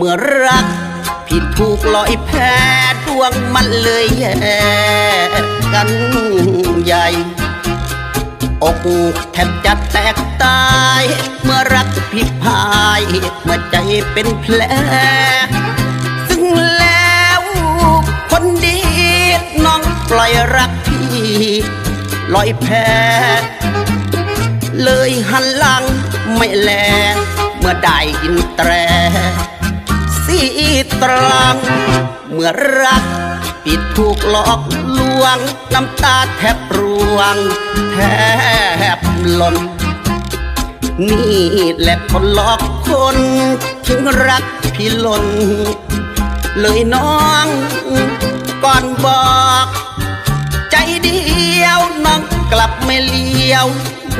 เมื่อรักพี่ถูกลอยแพ้ดวงมันเลยแย่กันใหญ่อกแทบจะแตกตาย เมื่อรักพี่พายเมื่อใจเป็นแผล ซึ่งแล้วคนดีน้องปล่อยรักพี่ลอยแพ้เลยหันหลังไม่แล เมื่อได้ยินแตร สีตรัง เมื่อรักปิดถูกหลอกลวง น้ำตาแทบร่วง แทบหล่นนี่แหละคนหลอกคนถึงรักพี่หล่นเลยน้องก่อนบอก ใจเดียวน้องกลับไม่เลี้ยว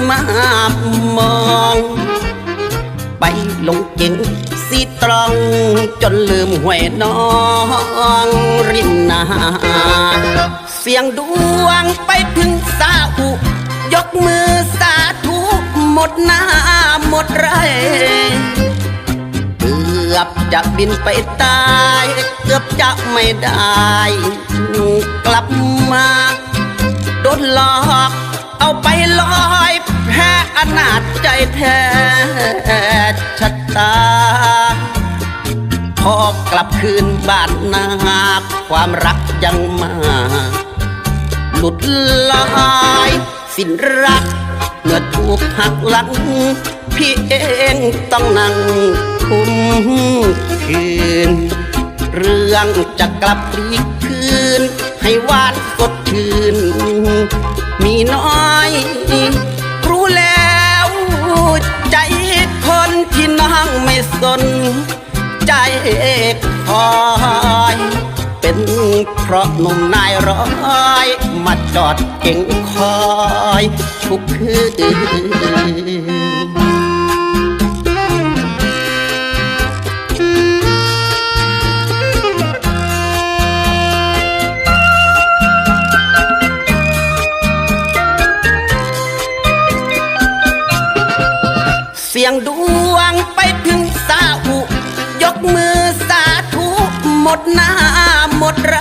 มามอง ไปลงเก่ง สีตรอง จนลืมห้วยน้องริมนา เสียงดวงไปถึงสาอุ ยกมือสาธุหมดหน้าหมดไรเกือบจะบินไปตาย เกือบจะไม่ได้ กลับมาโดนหลอกเอาไปลอยแพ้อนาจใจแท้ชะตา อกลับคืนบ้านนาความรักยังมา หลุดลายสิ้นรักเมื่อถูกหักหลัง พี่เองต้องนั่งคุมคืน เรื่องจะกลับพลีกคืน ให้วานสดชื่น มีน้อย รู้แล้ว ใจคนที่น้องไม่สน คอยเป็นเพราะหนุ่มนายร้อยมาจอดเก่งคอยทุกคืนเสียงดวงไปถึงสาอุยกมือ น้าหมดไร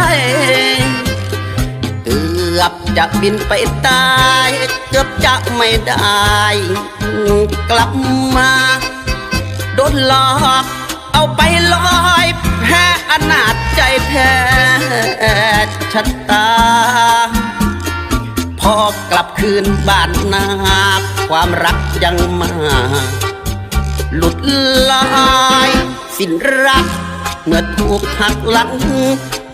เกือบจะบินไปตาย เกือบจะไม่ได้ กลับมาโดนหลอกเอาไปลอยแพ้อนาจใจแท้ชะตา พอกลับคืนบ้านนาความรักยังมา หลุดลาย สิ้นรัก เมื่อถูกหักหลัง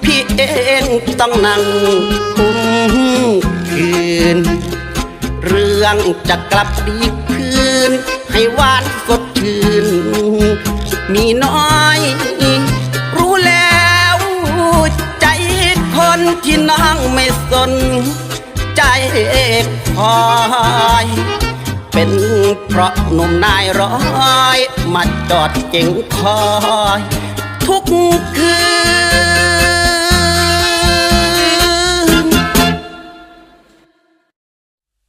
พี่เองต้องนั่งคุมคืน เรื่องจะกลับดีคืน ให้หวานสดชื่น มีน้อย รู้แล้วใจคนที่น้องไม่สน ใจคอยเป็นเพราะหนุ่มนายร้อย มาจอดเก่งคอย ทุกคืน